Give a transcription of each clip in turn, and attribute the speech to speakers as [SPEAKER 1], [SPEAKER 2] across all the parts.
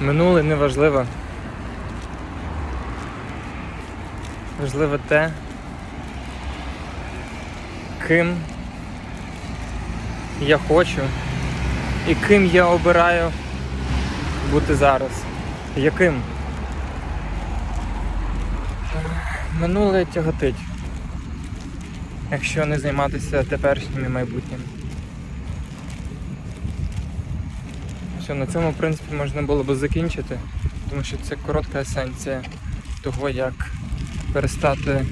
[SPEAKER 1] Минуле не важливо. Важливо те, ким я хочу і ким я обираю бути зараз. Яким? Минуле тяготить, якщо не займатися теперішнім і майбутнім. Що на цьому, в принципі, можна було би закінчити, тому що це коротка есенція того, як перестати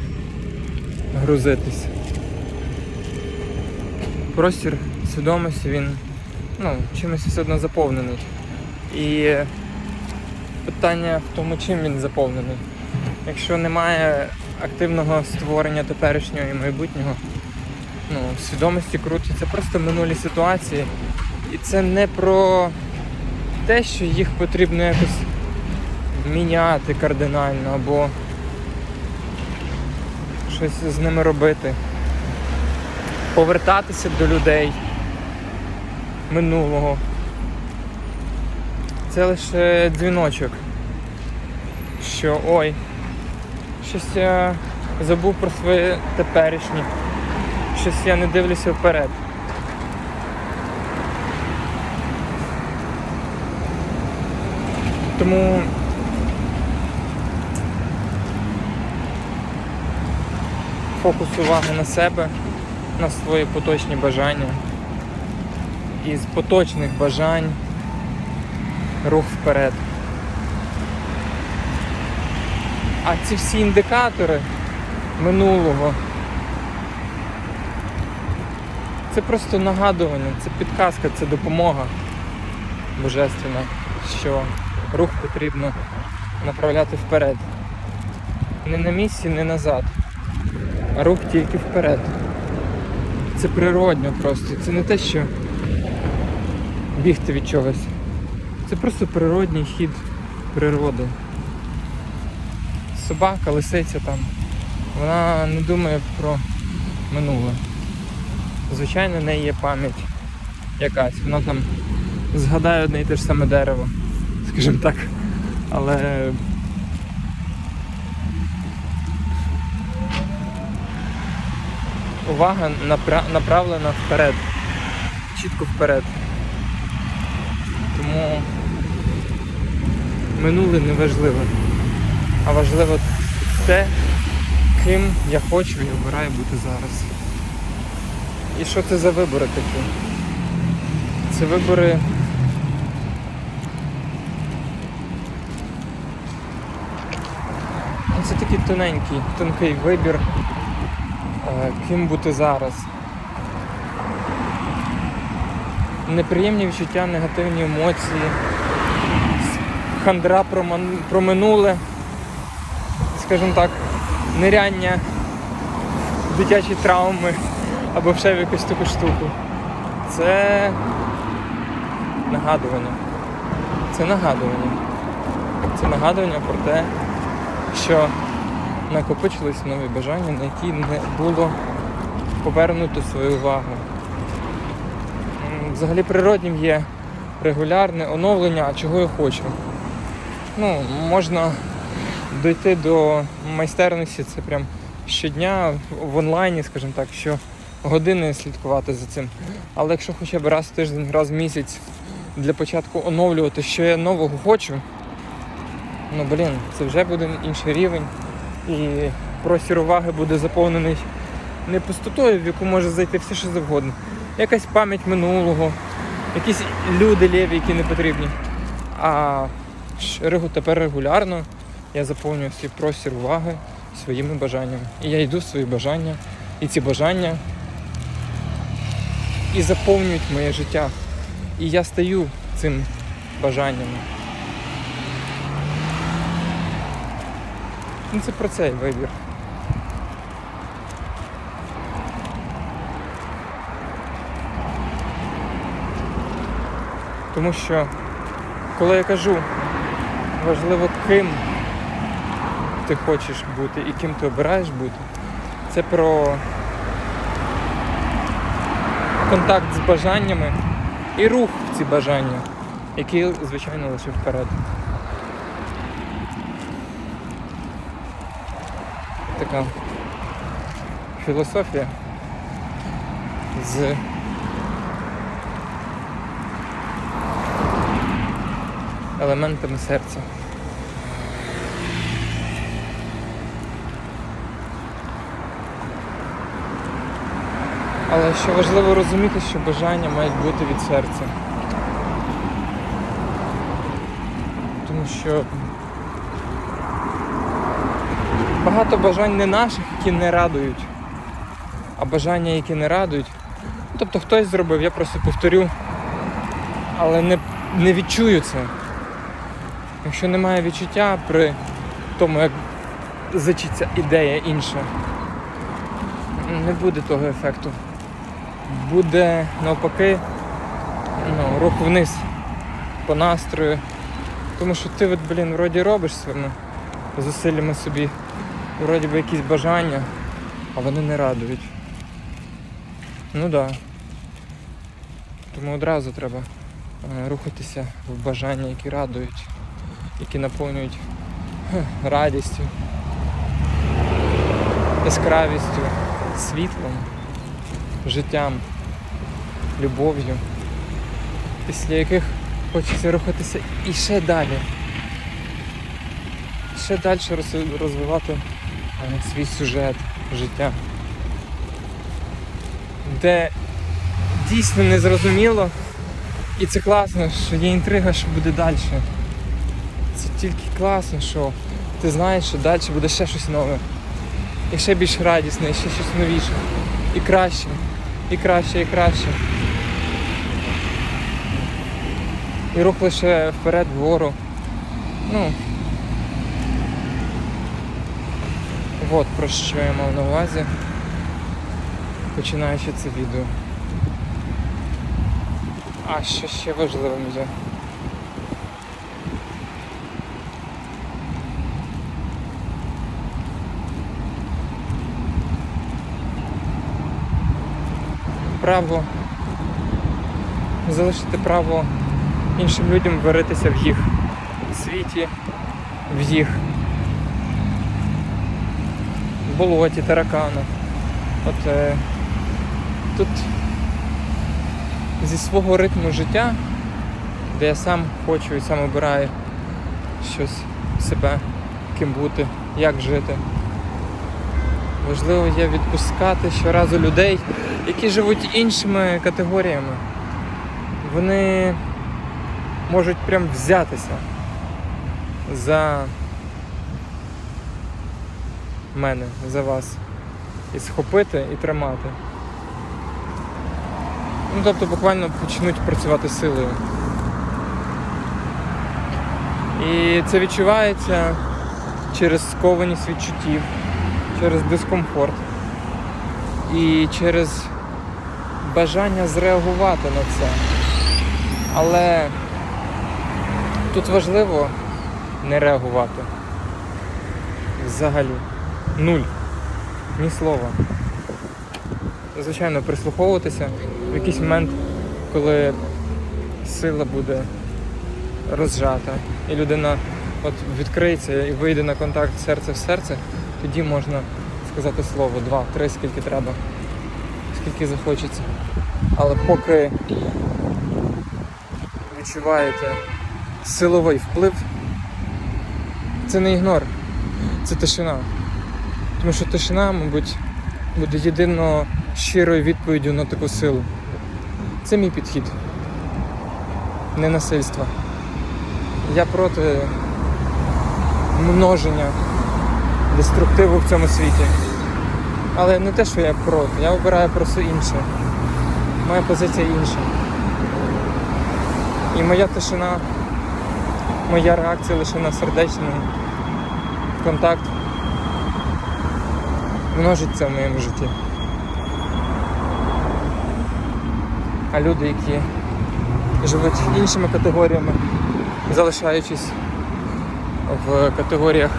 [SPEAKER 1] грузитись. Простір свідомості він ну, чимось все одно заповнений. І питання в тому, чим він заповнений. Якщо немає активного створення теперішнього і майбутнього, ну, в свідомості крутяться просто минулі ситуації. І це не про те, що їх потрібно якось міняти кардинально або щось з ними робити. Повертатися до людей минулого. Це лише дзвіночок. Що ой, щось я забув про своє теперішнє. Щось я не дивлюся вперед. Тому фокус уваги на себе, на свої поточні бажання. І з поточних бажань рух вперед. А ці всі індикатори минулого це просто нагадування, це підказка, це допомога божественна, що рух потрібно направляти вперед. Не на місці, не назад, а рух тільки вперед. Це природньо просто. Це не те, що бігти від чогось. Це просто природній хід природи. Собака, лисиця там, вона не думає про минуле. Звичайно, в неї є пам'ять якась. Вона там згадає одне і те ж саме дерево, скажімо так. Але увага напра- направлена вперед. Чітко вперед. Тому минуле не важливо. А важливо те, ким я хочу і обираю бути зараз. І що це за вибори такі? Це вибори. Ну, Це такий тоненький, тонкий вибір, е, ким бути зараз. Неприємні відчуття, негативні емоції, хандра про, минуле, скажімо так, ниряння, дитячі травми або ще в якусь таку штуку. Це нагадування. Це нагадування. Це нагадування про те, що накопичились нові бажання, на які не було повернуто свою увагу. Взагалі природнім є регулярне оновлення, а чого я хочу. Ну, можна дойти до майстерності, це прям щодня в онлайні, скажімо так, що години слідкувати за цим. Але якщо хоча б раз в тиждень, раз в місяць для початку оновлювати, що я нового хочу, ну блін, це вже буде інший рівень. І простір уваги буде заповнений не пустотою, в яку може зайти все, що завгодно. Якась пам'ять минулого, якісь люди лєві, які не потрібні. А тепер регулярно я заповнюю свій простір уваги своїми бажаннями. І я йду в свої бажання, і ці бажання і заповнюють моє життя. І я стаю цим бажаннями. Ну, це про цей вибір. Тому що, коли я кажу, важливо ким ти хочеш бути і ким ти обираєш бути, це про контакт з бажаннями і рух в ці бажання. який, звичайно, лише вперед. Така філософія з елементами серця. Але що важливо розуміти, що бажання мають бути від серця. Тому що багато бажань не наших, які не радують, а бажання, які не радують. Ну, Тобто хтось зробив, я просто повторю, але не, не відчую це. Якщо немає відчуття при тому, як зачиться ідея інша, не буде того ефекту. Буде навпаки ну, рух вниз по настрою. Тому що ти, от, блін, вроді робиш своїми зусиллями собі, вроді би якісь бажання, а вони не радують. Ну так. Да. Тому одразу треба е, рухатися в бажання, які радують, які наповнюють радістю, яскравістю, світлом, життям, любов'ю, після яких хочеться рухатися і ще далі. Ще далі роз- розвивати свій сюжет життя. Де дійсно незрозуміло, і це класно, що є інтрига, що буде далі. Це тільки класно, що ти знаєш, що далі буде ще щось нове. І ще більш радісне, і ще щось новіше. І краще, і краще, і краще. І рух лише вперед, вгору. Ну. От про що я мав на увазі, починаючи це відео. А що ще важливим є? Право залишити право іншим людям варитися в їх світі, в їх болоті, тараканах. От е, тут зі свого ритму життя, де я сам хочу і сам обираю щось себе, ким бути, як жити. Важливо є відпускати щоразу людей, які живуть іншими категоріями. Вони можуть прям взятися за мене, за вас. І схопити і тримати. Ну, тобто буквально почнуть працювати силою. І це відчувається через скованість відчуттів, через дискомфорт і через бажання зреагувати на це. Але тут важливо не реагувати. Взагалі. Нуль. Ні слова. Звичайно, прислуховуватися в якийсь момент, коли сила буде розжата, і людина от відкриється і вийде на контакт серце в серце, тоді можна сказати слово два, три, скільки треба, скільки захочеться. Але поки відчуваєте силовий вплив, це не ігнор, це тишина. Тому що тишина, мабуть, буде єдино щирою відповіддю на таку силу. Це мій підхід. Не насильства. Я проти множення деструктиву в цьому світі. Але не те, що я проти, я обираю просто інше. Моя позиція інша. І моя тишина, моя реакція лише на сердечний контакт множить це в моєму житті. А люди, які живуть іншими категоріями, залишаючись в категоріях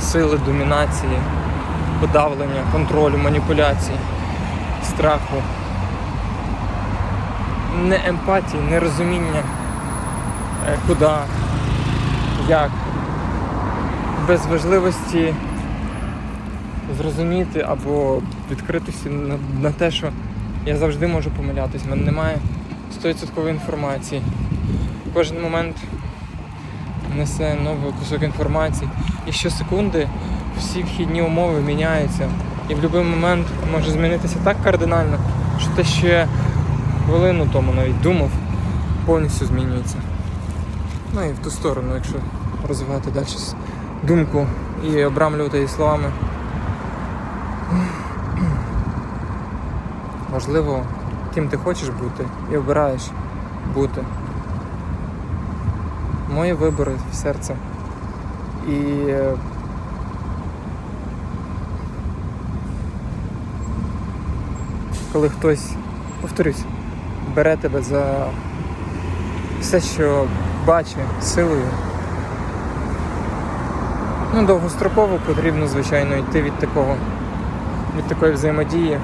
[SPEAKER 1] сили, домінації, подавлення, контролю, маніпуляцій, страху, не емпатії, не розуміння е, куди, як. Без важливості зрозуміти або відкритися на, на те, що я завжди можу помилятись, в мене немає 100% інформації. Кожен момент несе новий кусок інформації. І щосекунди всі вхідні умови міняються. І в будь-який момент може змінитися так кардинально, що те ще хвилину тому навіть думав, повністю змінюється. Ну і в ту сторону, якщо розвивати далі думку і обрамлювати її словами. Важливо, ким ти хочеш бути і обираєш бути. Мої вибори в серце. І е, коли хтось, повторюсь, бере тебе за все, що бачить силою. Ну, довгостроково потрібно, звичайно, йти від такого, від такої взаємодії.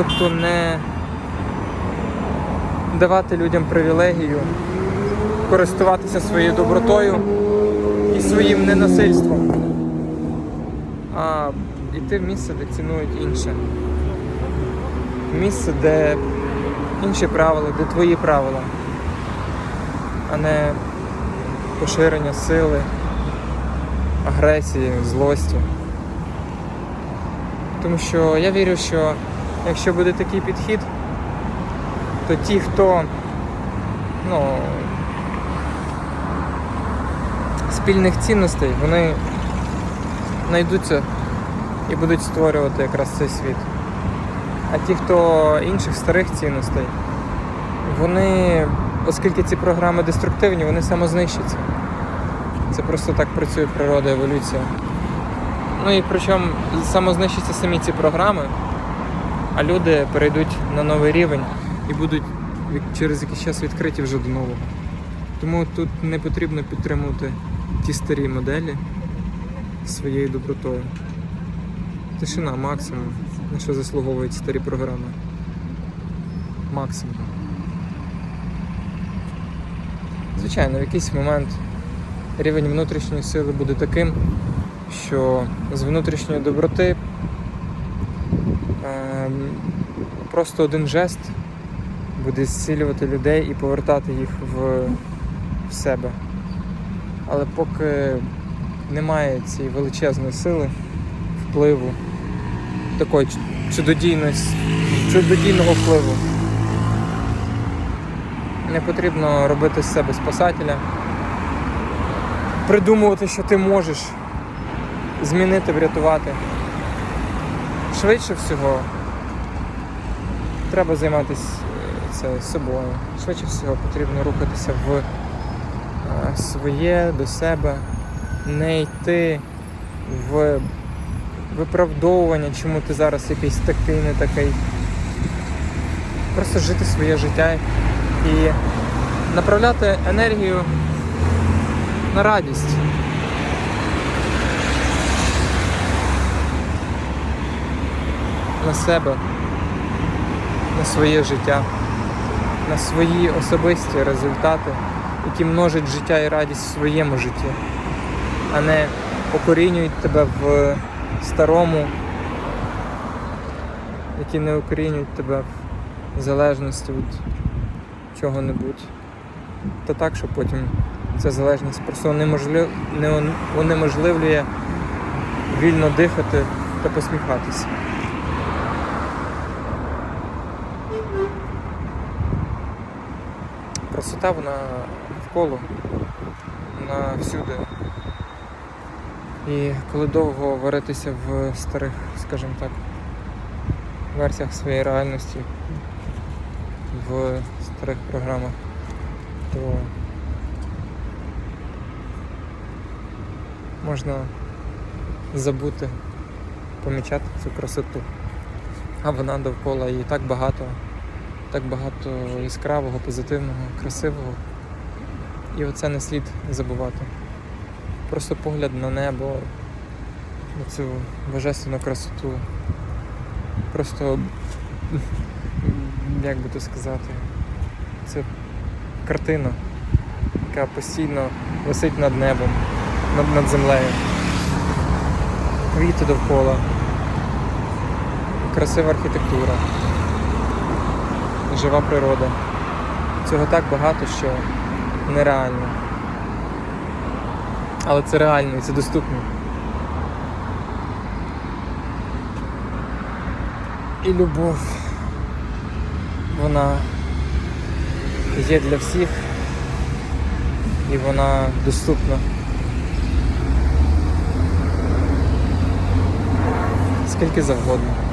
[SPEAKER 1] Тобто не давати людям привілегію користуватися своєю добротою і своїм ненасильством, а йти в місце, де цінують інше. Місце, де інші правила, де твої правила, а не поширення сили, агресії, злості. Тому що я вірю, що якщо буде такий підхід, то ті, хто ну, спільних цінностей, вони знайдуться і будуть створювати якраз цей світ. А ті, хто інших старих цінностей, вони, оскільки ці програми деструктивні, вони самознищаться. Це просто так працює природа, еволюція. Ну і причому самознищаться самі ці програми, а люди перейдуть на новий рівень і будуть через якийсь час відкриті вже до нового. Тому тут не потрібно підтримувати ті старі моделі своєю добротою. Тишина максимум, на що заслуговують старі програми. Максимум. Звичайно, в якийсь момент рівень внутрішньої сили буде таким, що з внутрішньої доброти просто один жест буде зцілювати людей і повертати їх в, в себе. Але поки немає цієї величезної сили, впливу, такої чудодійного впливу. Не потрібно робити з себе спасателя, придумувати, що ти можеш змінити, врятувати. Швидше всього треба займатися е, це собою. Швидше всього потрібно рухатися в е, своє до себе, не йти в виправдовування, чому ти зараз якийсь такий, не такий. Просто жити своє життя і направляти енергію на радість. На себе, на своє життя, на свої особисті результати, які множать життя і радість в своєму житті, а не окорінюють тебе в старому, які не окорінюють тебе в залежності від чого-небудь. Та так, що потім ця залежність просто унеможлив... не унеможливлює вільно дихати та посміхатися. Красота вона навколо, вона всюди. І коли довго варитися в старих, скажімо так, версіях своєї реальності, в старих програмах, то можна забути помічати цю красоту. А вона довкола і так багато, так багато яскравого, позитивного, красивого. І оце не слід забувати. Просто погляд на небо, на цю божественну красоту. Просто, як би то сказати, це картина, яка постійно висить над небом, над, над землею. Квіти довкола, красива архітектура, жива природа. Цього так багато, що нереально. Але це реально і це доступно. І любов, вона є для всіх і вона доступна. Скільки завгодно.